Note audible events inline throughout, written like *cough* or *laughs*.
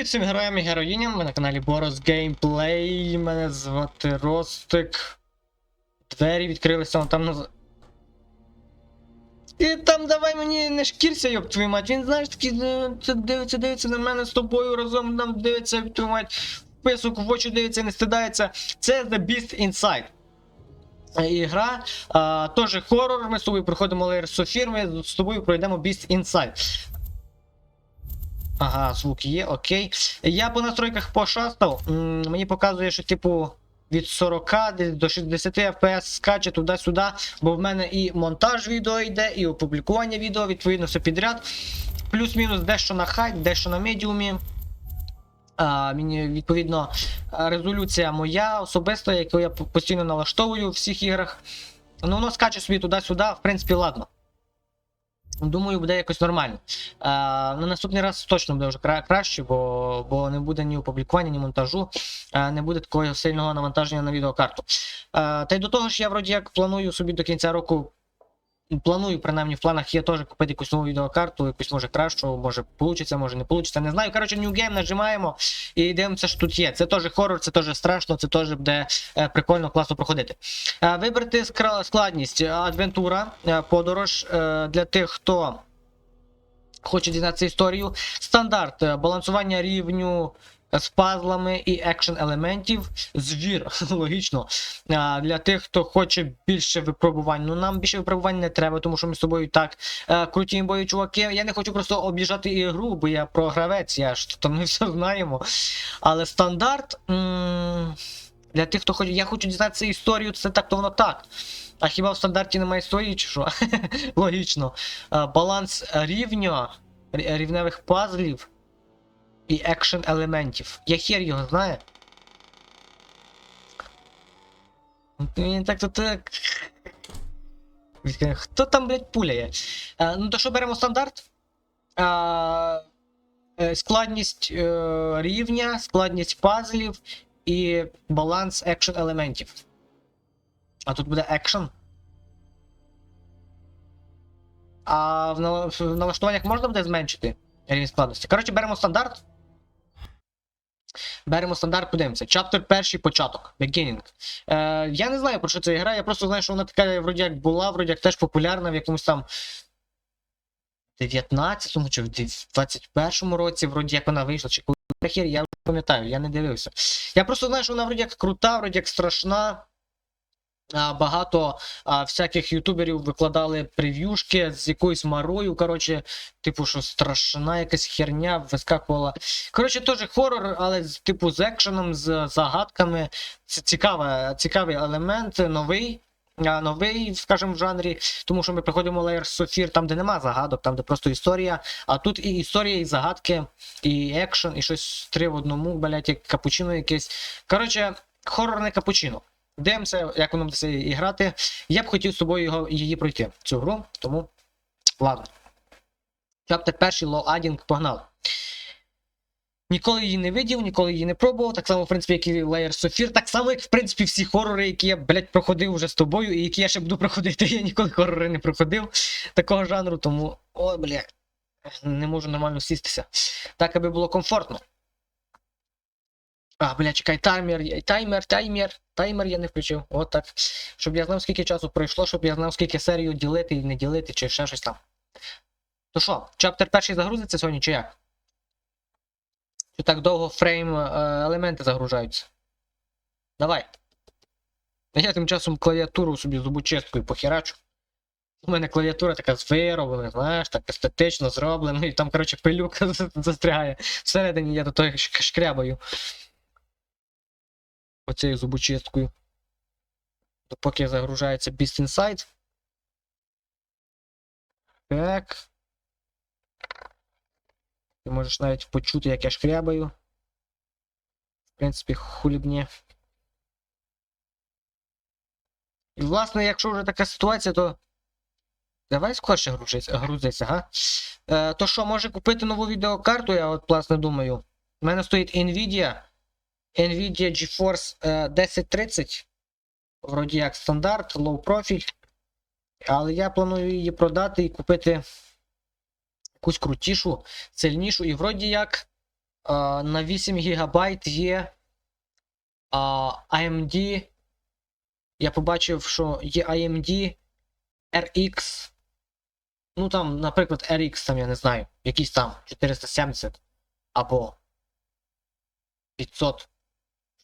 Привіт всім героям і героїням. Ви на каналі Boros Gameplay. Мене звати Ростик. Двері відкрилися вон там на. І там давай мені не шкірся, йоб твою мать. Він знаєш такий е, дивиться, дивиться на мене з тобою разом нам дивиться, твою мать, писок в очі дивиться, не стидається. Це The Beast Inside. Ігра, теж хорор, ми з тобою проходимо of Fear, ми з тобою пройдемо Beast Inside. Ага, звук є, окей. Я по настройках пошастав. м, Мені показує, що типу від 40 до 60 FPS скаче туди-сюди, бо в мене і монтаж відео йде, і опублікування відео, відповідно, все підряд. Плюс-мінус дещо на хай, дещо на медіумі. А, мені, відповідно, резолюція моя особиста, яку я постійно налаштовую в всіх іграх. Ну, воно скаче собі туди-сюди, в принципі, ладно. Думаю, буде якось нормально. Е, на наступний раз точно буде вже кра- краще, бо, бо не буде ні опублікування, ні монтажу, е, не буде такого сильного навантаження на відеокарту. Е, та й до того ж, я вроді як планую собі до кінця року. Планую, принаймні, в планах є теж купити якусь нову відеокарту, якусь може кращу, може вийде, може не вийде. Не знаю. Коротше, New Game нажимаємо і дивимося, що тут є. Це теж хорор, це теж страшно, це теж буде е, прикольно, класно проходити. Е, Вибрати складність е, адвентура, подорож для тих, хто хоче дізнатися історію. Стандарт балансування рівню з пазлами і екшн елементів. Звір, *laughs* логічно. Е, Для тих, хто хоче більше випробувань. Ну нам більше випробувань не треба, тому що ми з тобою і так е, круті імбої чуваки. Я не хочу просто обіжати ігру, бо я програвець, я ж там ми все знаємо. Але стандарт. м, Для тих, хто хоче. Я хочу дізнатися історію, це так, то воно так. А хіба в стандарті немає історії, чи що? *laughs* Логічно. Е, Баланс рівня, рівневих пазлів і екшн елементів. Я хер його знає. Він так то так. Хто там, блядь, пуляє? Е, ну то що беремо стандарт? Е, е, складність е, рівня, складність пазлів і баланс екшн елементів. А тут буде екшн. А в налаштуваннях можна буде зменшити рівень складності. Коротше, беремо стандарт. Беремо стандарт, подивимося. Чаптер перший початок. Beginning. Е, я не знаю, про що це гра, я просто знаю, що вона така, вроді як була, вроді як теж популярна в якомусь там 19-му чи в 21-му році, вроді як вона вийшла, чи коли я вже пам'ятаю, я не дивився. Я просто знаю, що вона вроді як крута, вроді як страшна. Багато а, всяких ютуберів викладали прев'юшки з якоюсь марою. Коротше, типу, що страшна якась херня вискакувала. Коротше, теж хорор, але з типу з екшеном, з загадками. Це цікава, цікавий елемент, новий. а, Новий, скажімо, в жанрі, тому що ми приходимо of Fear там, де нема загадок, там, де просто історія. А тут і історія, і загадки, і екшен, і щось три в одному, блять, як капучино якесь. Коротше, хорорне капучино. Дивимося, як воно буде це і грати. Я б хотів з тобою його, її пройти, цю гру, тому ладно. Чаптер перший Adding, погнали. Ніколи її не видів, ніколи її не пробував, так само, в принципі, як і of Fear, так само, як, в принципі, всі хорори, які я, блядь, проходив вже з тобою, і які я ще буду проходити. Я ніколи хорори не проходив такого жанру, тому. Ой, блядь, не можу нормально сістися. Так, аби було комфортно. А, бля, чекай, таймер, таймер, таймер, таймер я не включив. От так. Щоб я знав, скільки часу пройшло, щоб я знав, скільки серію ділити і не ділити, чи ще щось там. То що, чаптер перший загрузиться сьогодні, чи як? Чи так довго фрейм е, елементи загружаються? Давай. Я тим часом клавіатуру собі зубочисткою похерачу. У мене клавіатура така з вироблена, знаєш, так естетично зроблена, і там, коротше, пилюка *laughs* застрягає. Всередині я до того шкрябаю. Оцією зубочисткою. Допоки загружається Beast Inside. Так. Ти можеш навіть почути, як я шкрябаю. В принципі, хулібні. І, власне, якщо вже така ситуація, то. Давай скорше грузиться, га? Е, то що, може купити нову відеокарту, я от власне думаю. У мене стоїть Nvidia. Nvidia GeForce е, 1030. Вроді як стандарт, low профіль. Але я планую її продати і купити якусь крутішу, сильнішу. І вроді як на 8 ГБ є AMD. Я побачив, що є AMD RX. Ну там, наприклад, RX, там, я не знаю, якийсь там 470 або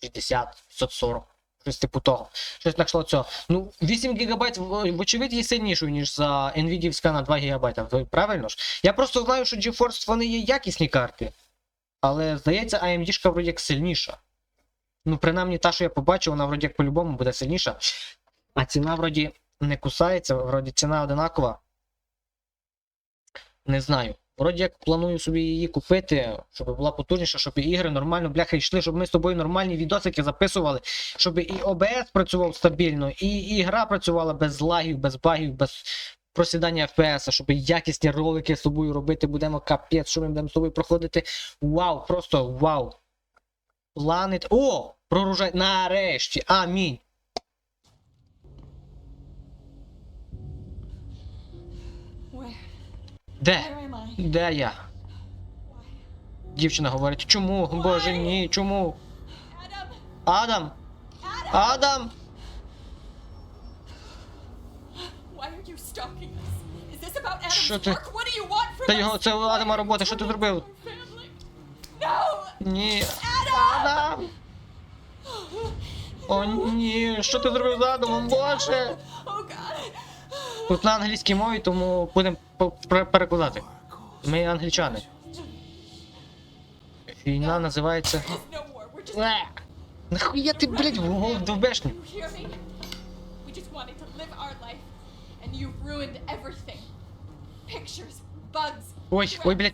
560, 540. Щось типу того. Щось нашло цього. Ну, 8 ГБ, вочевидь, є сильнішою, ніж за Nvidia на 2 ГБ. Правильно ж? Я просто знаю, що GeForce вони є якісні карти. Але здається, AMD шка вроді як сильніша. Ну, принаймні, та, що я побачив, вона вроді як по-любому буде сильніша. А ціна вроді не кусається, вроді ціна одинакова. Не знаю. Вроді як планую собі її купити, щоб була потужніша, щоб і ігри нормально, бляха, йшли, щоб ми з тобою нормальні відосики записували, щоб і OBS працював стабільно, і, і гра працювала без лагів, без багів, без просідання FPS, щоб якісні ролики з тобою робити будемо капець, що ми будемо з тобою проходити. Вау, просто вау. Плани. О! Проружай. Нарешті! Амінь. Де? Де я? Дівчина говорить, чому? Боже, ні, чому? Адам! Адам! Що ти? Та його це у Адама робота, що ти зробив? Ні. Адам! О, ні, що ти зробив з Адамом, боже! Oh! Тут на англійській мові, тому будемо перекладати. Ми англічани. Війна називається. Е! Нахуя ти, блядь, в голову довбеш? Ой, ой, блядь.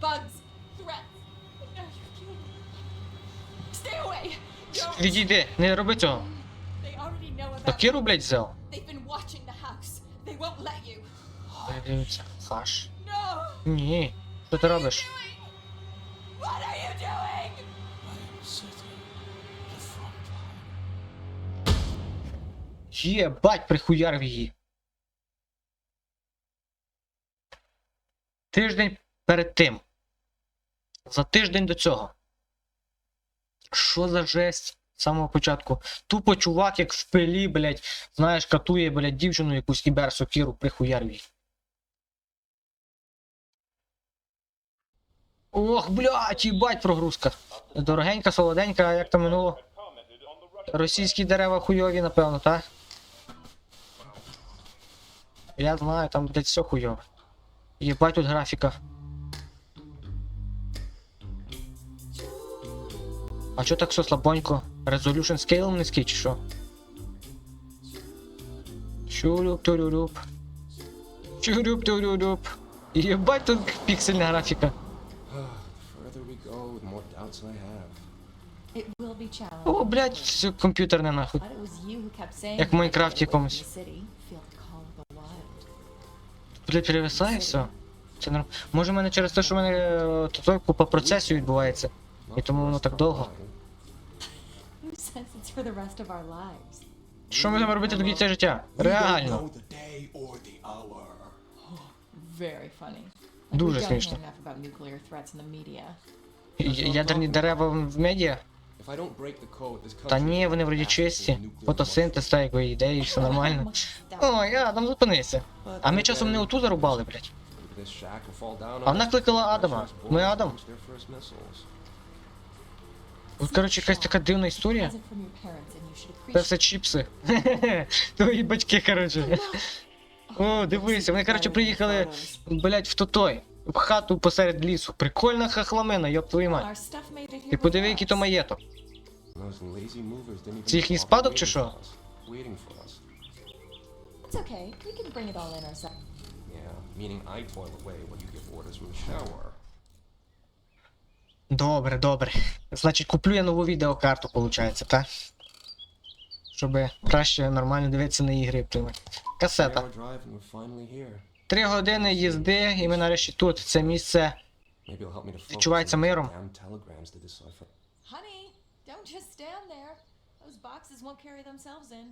Don't. Відійди, не роби цього. Кіру, блядь, взяв. They've been watching the house. They won't let you. Дивіться, хаш. No. Ні. Що ти робиш? Doing? What are you? Єбать, прихуярив її. Тиждень перед тим. За тиждень до цього. Що за жесть з самого початку? Тупо чувак, як в пилі, блядь, знаєш, катує, блядь, дівчину якусь кібер сокіру, прихуярив її. Ох, блядь, їбать прогрузка. Дорогенька, солоденька, як там минуло? Російські дерева хуйові, напевно, так? Я знаю, там, блядь, все хуйове. Єбать тут графіка. А чо так все слабонько? Resolution scale низький чи що? Чурюп турюрюп. Чурюп турюрюп. Єбать тут піксельна графіка. О, блядь, все комп'ютерне нахуй. Як в Майнкрафті якомусь. wild. Блядь, перевисає все. Це норм... Може в мене через те, що в мене е, тут купа процесів відбувається. І тому воно так довго. It's for the rest of our lives? Що ми будемо робити до кінця життя? Реально. Very funny. Дуже смішно. Я- Ядерні дерева в медіа? Та ні, вони вроді чисті. Фотосинтез, та якби ідеї, все нормально. Ой, Адам, зупинися. А ми часом не оту зарубали, блядь. А вона кликала Адама. Ми Адам. От, коротше, якась така дивна історія. Це все чіпси. Твої батьки, коротше. О, дивися, вони, коротше, приїхали, блядь, в тотой. В хату посеред лісу. Прикольна хахламена, йоп твою мать. Ти подиви, який то маєток. Це їхній спадок чи що? for us. Waiting for us. It's okay. We can bring it all in ourselves. Yeah, meaning I toil away while you give orders from the shower. Добре, добре. Значить, куплю я нову відеокарту, виходить, так? Щоб краще нормально дивитися на ігри. блін. Касета. Три години їзди, і ми нарешті тут. Це місце. Відчувається миром. damn telegrams to decipher. Honey, don't just stand there. Those boxes won't carry themselves in.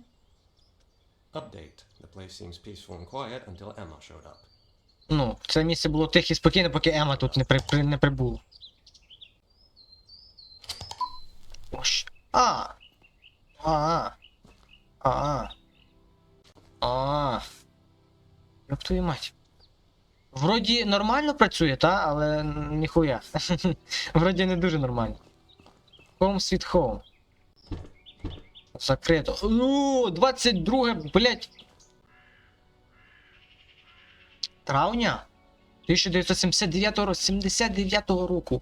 Update. The place seems peaceful and quiet until Emma showed up. Ну, це місце було тихе і спокійне, поки Ема тут не, при, при, не прибула. Ось. А. А. А. А. Як твою мать. Вроді нормально працює, та? Але ніхуя. *laughs* Вроді не дуже нормально. Home sweet home. Закрито. Ну, 22, блять. Травня? 1979 року. 79 року.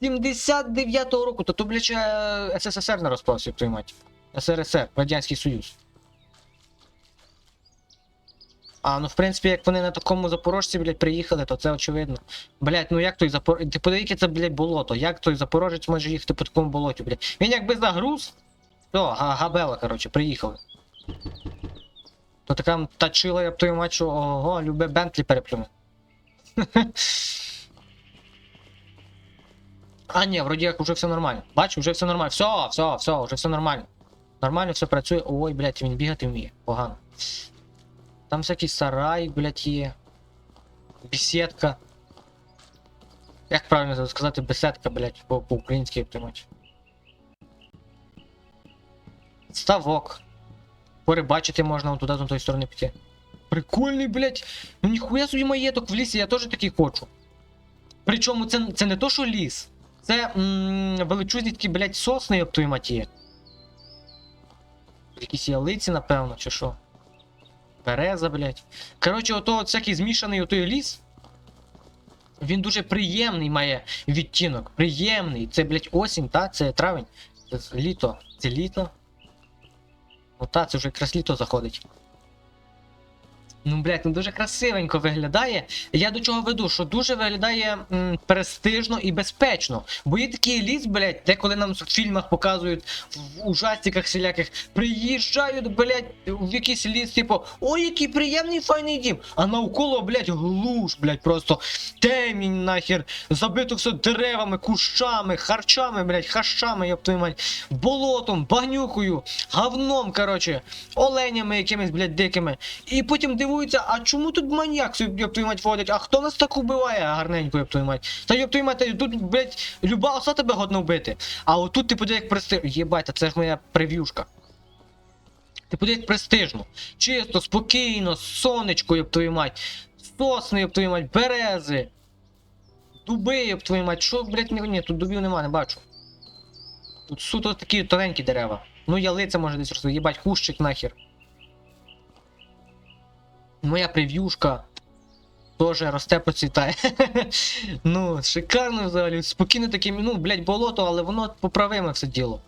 79 року. То то, блядь, е, СССР не розпався, приймати. СРСР, Радянський Союз. А, ну в принципі, як вони на такому запорожці, блядь, приїхали, то це очевидно. Блядь, ну як той запор... Ти подиви, яке це, блядь, болото. Як той запорожець може їхати по такому болоті, блядь. Він якби загруз. Все, га- габела, коротше, приїхали. То така тачила, я б мать, що ого, любе Бентлі переплюне. *laughs* А, ні, вроді як уже все нормально. Бачу, вже все нормально. Все, все, все, вже все нормально. Нормально все працює. Ой, блядь, він бігати вміє. Погано. Там всякий сарай, блядь, є. Бесідка. Як правильно сказати беседка, блядь, по- по-українськи приймати. Ставок. Порибачити можна туди, з тої сторони піти. Прикольний, блядь. Ну ніхуя собі маєток в лісі, я теж такий хочу. Причому це, це не то, що ліс. Це м- величезні такі, блядь, сосни, як твої маті. Якісь ялиці, напевно, чи що. Береза, блядь. Коротше, ото от всякий змішаний отой ліс. Він дуже приємний має відтінок. Приємний. Це, блядь, осінь, та? Це травень. Це літо. Це літо. Ну та, це вже якраз літо заходить. Ну, блядь, ну дуже красивенько виглядає. Я до чого веду, що дуже виглядає м, престижно і безпечно. Бо є такий ліс, блядь, де коли нам в фільмах показують, в ужастиках всіляких, приїжджають, блядь, в якийсь ліс, типу, ой, який приємний файний дім. А навколо, блядь, глуш, блядь, просто темінь нахер, забито все деревами, кущами, харчами, блядь, хащами, як твою мать, болотом, багнюкою, говном, короче, оленями якимись, блядь, дикими. І потім дивуються, а чому тут маньяк, як твою мать, водить? А хто нас так убиває гарненько, як твою мать? Та як твою мать, тут, блядь, люба оса тебе годна вбити. А отут ти подивись, як престиж. Єбать, це ж моя прев'юшка. Ти подивись, престижно. Чисто, спокійно, сонечко, як твою мать. Сосни, як твою мать, берези. Дуби, як твою мать. Що, блядь, ні, ні, тут дубів нема, не бачу. Тут суто такі тоненькі дерева. Ну, ялиця може десь рости, їбать, кущик нахер. Моя прев'юшка теж росте, процвітає. *laughs* ну, шикарно взагалі. Спокійно таке, ну, блядь, болото, але воно поправиме все діло.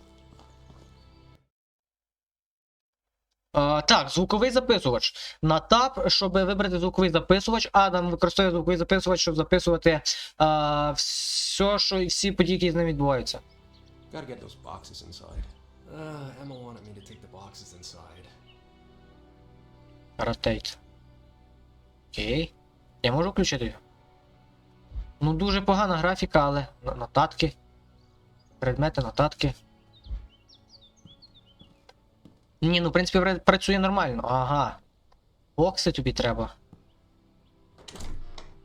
А, так, звуковий записувач. На тап, щоб вибрати звуковий записувач, Адам використовує звуковий записувач, щоб записувати а, все, що і всі події, які з ним відбуваються. Gotta get those boxes inside. Uh, Emma wanted me to take the boxes inside. Rotate. Окей. Я можу включити його? Ну, дуже погана графіка, але нотатки. Предмети, нотатки. Ні, ну, в принципі, працює нормально. Ага. Бокси тобі треба.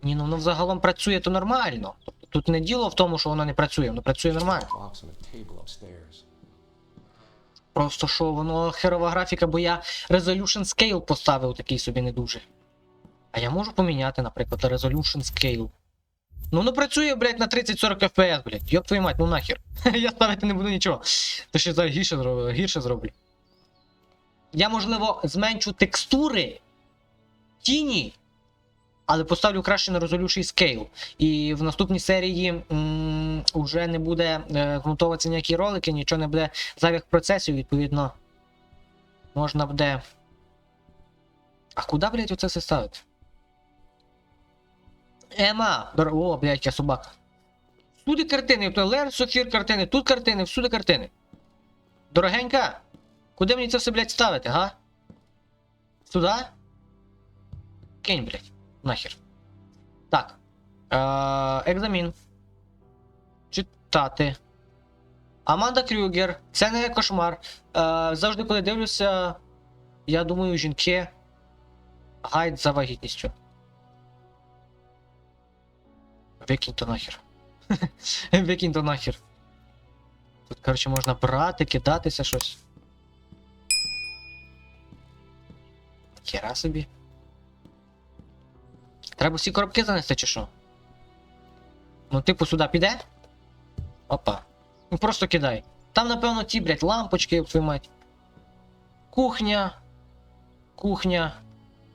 Ні, ну воно взагалом працює то нормально. Тобто Тут не діло в тому, що воно не працює, воно працює нормально. Просто що воно херова графіка, бо я Resolution Scale поставив такий собі не дуже. А я можу поміняти, наприклад, Resolution Scale. Ну не працює, блядь, на 30-40 FPS, блядь. Йоп твою мать, ну нахер. *laughs* я ставити не буду нічого. То ще зараз гірше, гірше зроблю. Я, можливо, зменшу текстури тіні, але поставлю краще на Resolution Scale. І в наступній серії вже не буде е, ніякі ролики, нічого не буде зайвих процесів, відповідно. Можна буде. А куди, блядь, оце все ставити? Ема! О, блядь, я собака. Всюди картини, то Лер, Софір картини, тут картини, всюди картини. Дорогенька, куди мені це все, блядь, ставити, га? Сюди? Кинь, блядь, нахер. Так. Е, екзамін. Читати. Аманда Крюгер, це не кошмар. Е, завжди, коли дивлюся, я думаю, жінки. Гайд за вагітністю. Викинь то нахер. *laughs* Викинь то нахер. Тут, коротше, можна брати, кидатися щось. Хера собі. Треба всі коробки занести чи що? Ну, типу, сюди піде? Опа. Ну просто кидай. Там, напевно, ті, блядь, лампочки, як твою мать. Кухня. Кухня.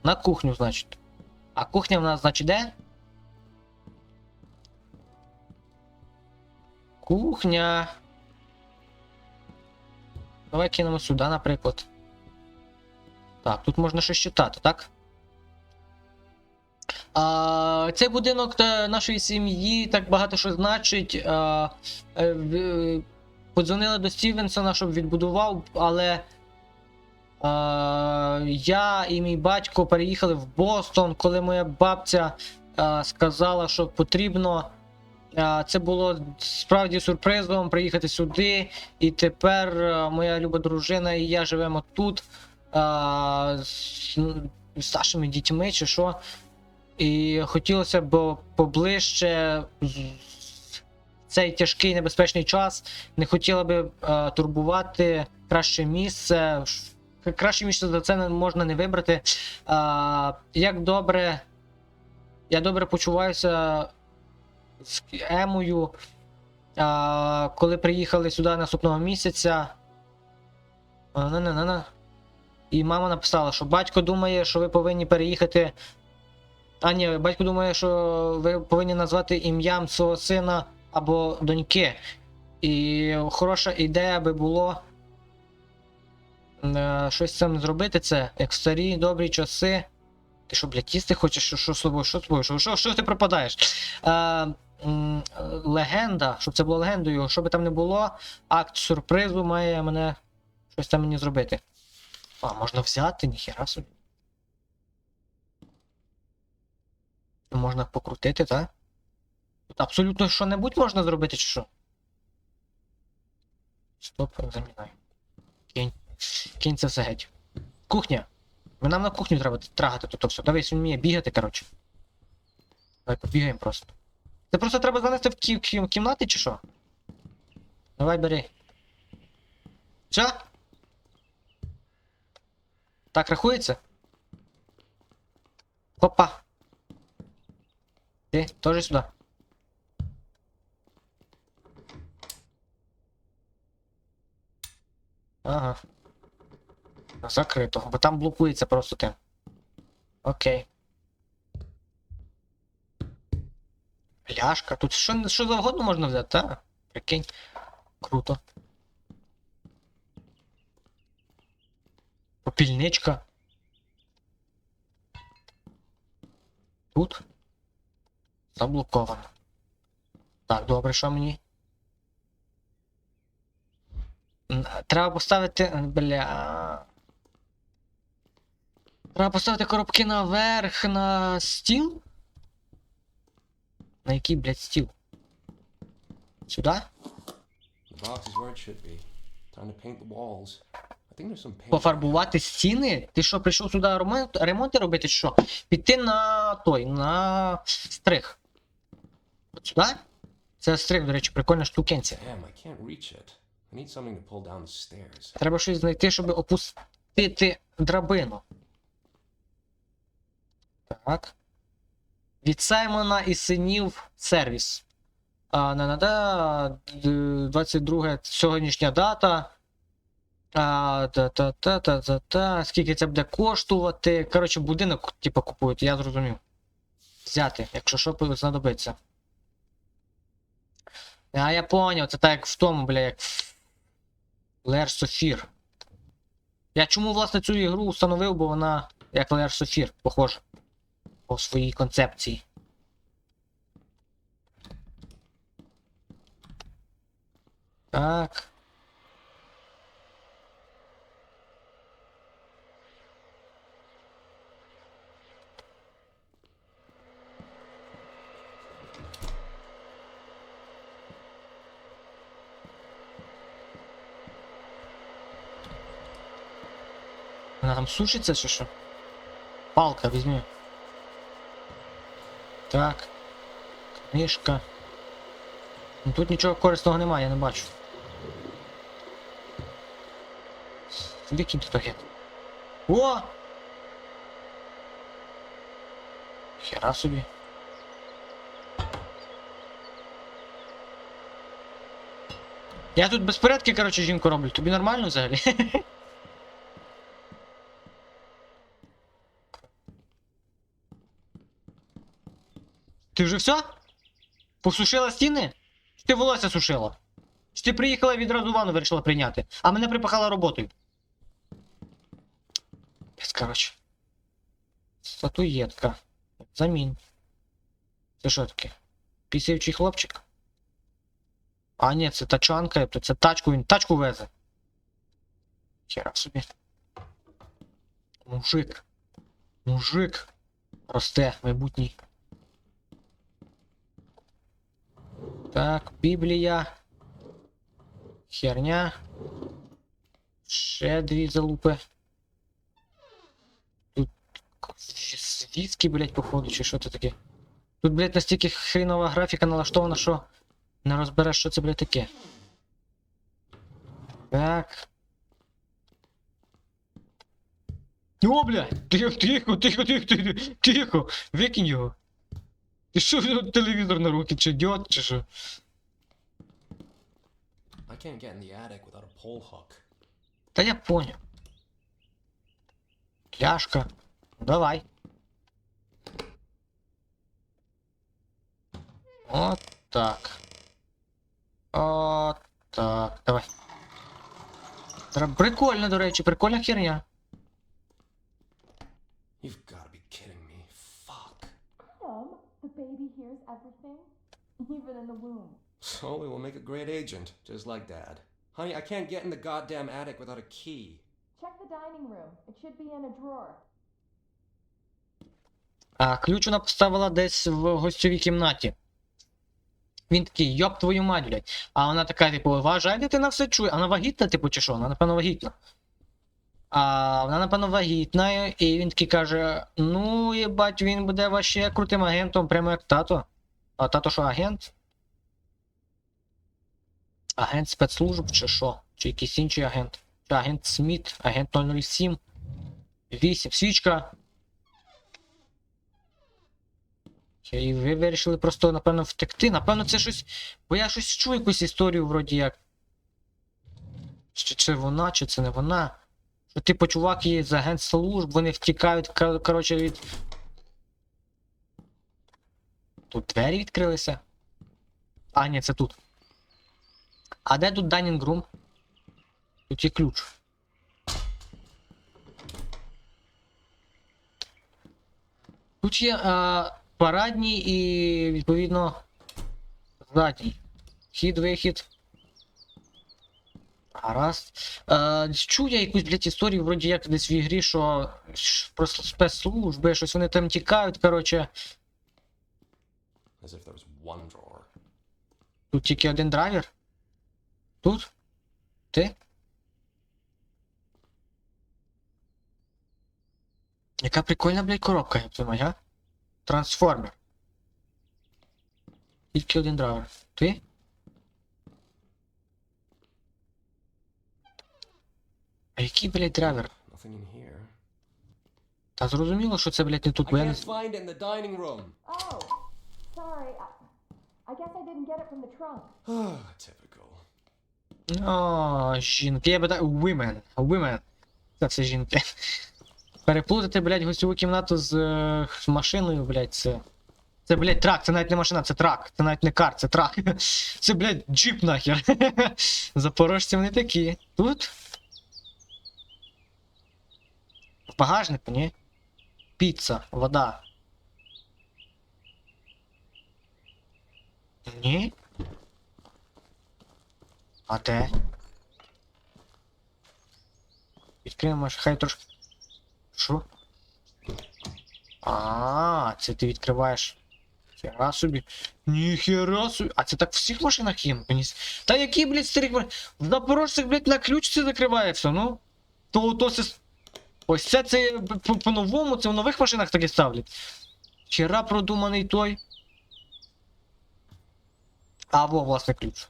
На кухню, значить. А кухня в нас, значить, де? Кухня. Давай кинемо сюди, наприклад. Так, тут можна щось читати, так? А, цей будинок нашої сім'ї так багато що значить. А, е, подзвонили до Стівенсона, щоб відбудував, але а, я і мій батько переїхали в Бостон, коли моя бабця а, сказала, що потрібно. Це було справді сюрпризом приїхати сюди. І тепер моя люба дружина і я живемо тут з, з нашими дітьми чи що. І хотілося б поближче цей тяжкий небезпечний час. Не хотіла би е, турбувати краще місце. Краще місце за це можна не вибрати. Як добре. Я добре почуваюся з Емою. А, коли приїхали сюди наступного місяця. На-на-на-на. І мама написала, що батько думає, що ви повинні переїхати. А ні, батько думає, що ви повинні назвати ім'ям свого сина або доньки. І хороша ідея би було е, щось цим зробити це, як старі добрі часи. Ти що, блядь, їсти хочеш? Що, що з тобою? Що? Що, що, що ти пропадаєш? Е, легенда, щоб це було легендою, що би там не було, акт сюрпризу має мене щось там мені зробити. А, можна взяти, ніхера собі. Можна покрутити, так? Тут абсолютно що-небудь можна зробити, чи що? Стоп, замінай. Кинь. Кинь це все геть. Кухня. Нам на кухню треба трагати тут все. Давай, він вміє бігати, коротше. Давай побігаємо просто. Це просто треба занести в кі- кі- кімнати, чи що? Давай бери. Все? Так рахується? Опа. Ти теж сюди. Ага. Закрито, бо там блокується просто тим. Окей. Пляшка. Тут що, що завгодно можна взяти, так? Прикинь. Круто. Попільничка. Тут. Заблоковано. Так, добре, що мені? Треба поставити. Бля. Треба поставити коробки наверх на стіл? На який, блядь, стіл? Сюди? Пофарбувати стіни? Ти що, прийшов сюди ремонт, ремонти робити, що? Піти на той, на стриг. От сюди? Це стриг, до речі, прикольна штукенця. Треба щось знайти, щоб опустити драбину. Так. Від Саймона і синів сервіс. А, на нада 22 сьогоднішня дата. А, та, та, та, та, та, та. Скільки це буде коштувати? Коротше, будинок, типу, купують, я зрозумів. Взяти, якщо що знадобиться. А я поняв, це так як в тому, бля, як Лер Софір. Я чому, власне, цю ігру встановив, бо вона як Лер Софір, похожа. По своїй концепції. Так. Вона там сушиться чи що? Палка візьми. Так. Книжка. Ну, тут нічого корисного немає, я не бачу. Тут пакет. О! Хера собі. Я тут безпорядки, коротше, жінку роблю. Тобі нормально взагалі? *laughs* Ти вже все? Посушила стіни? Чи ти волосся сушила? Чи ти приїхала відразу ванну вирішила прийняти, а мене припахала роботою? Пес, коротше. Статуєтка. Замін. Це що таке? Пісівчий хлопчик? А, ні, це тачанка, тобто це тачку, він тачку везе. Хера собі. Мужик. Мужик. Росте, майбутній. Так, Біблія. Херня. Ще дві залупи. Тут свідки, блять, походу, чи що це таке? Тут, блять, настільки хрінова графіка налаштована, що не розбереш, що це, блять, таке. Так. О, блядь! Тихо, тихо, тихо, тихо, тихо, тихо! Викинь його. Ти що взяв телевізор на руки, чи ідіот, чи що? I can't get in the attic without a pole hook. Та я понял. Пляшка. Ну, Давай. От так. От так. Давай. Прикольно, до речі, прикольна херня. You've gotta be kidding me. Fuck. Mom, the baby hears everything, even in the womb. So we will make a great agent, just like Dad. Honey, I can't get in the goddamn attic without a key. Check the dining room. It should be in a drawer. А ключ вона поставила десь в гостьовій кімнаті. Він такий, йоп твою мать, блядь. А вона така, типу, вважай, дитина все чує. А вона вагітна, типу, чи що? Вона, напевно, вагітна. А вона, напевно, вагітна, і він такий каже: ну, їбать, він буде ваще крутим агентом, прямо як тато. А тато що, агент? Агент спецслужб, чи що? Чи якийсь інший агент? Чи агент Сміт, агент 007, 8, свічка. І ви вирішили просто, напевно, втекти. Напевно, це щось. Бо я щось чую якусь історію, вроді як. Чи це вона, чи це не вона. Що типу чувак є з агентслужб, вони втікають, коротше, від. Тут двері відкрилися. А, ні, це тут. А де тут dining room? Тут є ключ. Тут є а, парадній і, відповідно, задній. Хід, вихід. Гаразд. Е, чув я якусь, блядь, історію, вроді як десь в ігрі, що про спецслужби, щось вони там тікають, коротше. As if there was one drawer. Тут тільки один драйвер. Тут? Ти? Яка прикольна, блядь, коробка, я думаю, а? Трансформер. Тільки один драйвер. Ти? А який, блядь, драйвер? Nothing in here. Та зрозуміло, що це, блядь, не тут, бо я не. find it in the dining room. Oh, sorry. I, I guess I didn't get it from the trunk. *sighs* Typical. О, жінки, я би так. Women. Women. Це все жінки. *laughs* Переплутати, блядь, гостьову кімнату з, е, машиною, блядь, це. Це, блядь, трак, це навіть не машина, це трак. Це навіть не кар, це трак. *laughs* Це, блядь, джип нахер. *laughs* Запорожці вони такі. Тут. В багажнику, ні? Піца, вода. Ні? А де? Відкриємо, хай трошки. Що? А, це ти відкриваєш. Хера собі. Ніхера собі. А це так в всіх машинах є? Та які, блядь, старих В запорожцях, блядь, на ключ це закривається, ну. То, то це. Ось це це по- по-новому, це в нових машинах таке ставлять. Вчора продуманий той. Або власне ключ.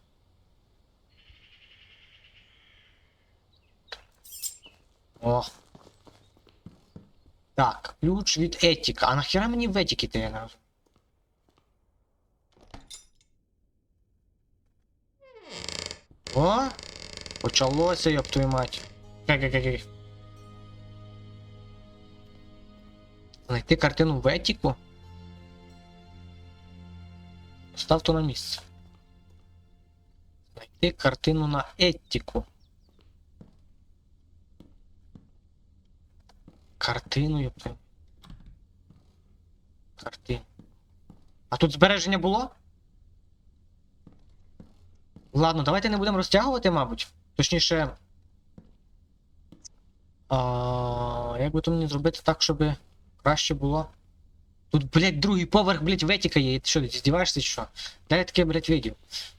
О. Так, ключ від етіка. А нахіра мені в етіки розумію? О! Почалося, ёб твою мать. Ге-ге-ге-ге. Знайти картину в етіку. Став то на місце. Знайти картину на етіку. Картину, ёб. Картину. А тут збереження було? Ладно, давайте не будемо розтягувати, мабуть. Точніше. А, як би то мені зробити так, щоб краще було. Тут, блядь, другий поверх, блядь, ветіка є. Ти що, ти здіваєшся чи що? Де таке, блядь, видів?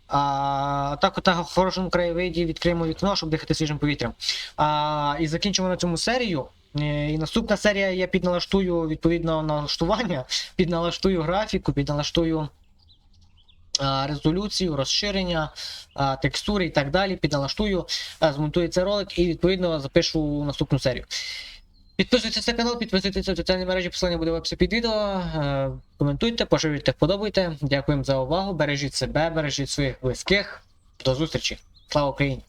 А, так, от в хорошому краєвиді відкриємо вікно, щоб дихати свіжим повітрям. А, і закінчимо на цьому серію. Е, І наступна серія я підналаштую відповідно налаштування, *laughs* підналаштую графіку, підналаштую а, резолюцію, розширення, а, текстури і так далі. Підналаштую, а, змонтую цей ролик і відповідно запишу наступну серію. Підписуйтесь на канал, підписуйтесь на соціальні мережі, посилання буде в описі під відео. Е, Коментуйте, поширюйте, вподобайте. Дякуємо за увагу. Бережіть себе, бережіть своїх близьких. До зустрічі. Слава Україні!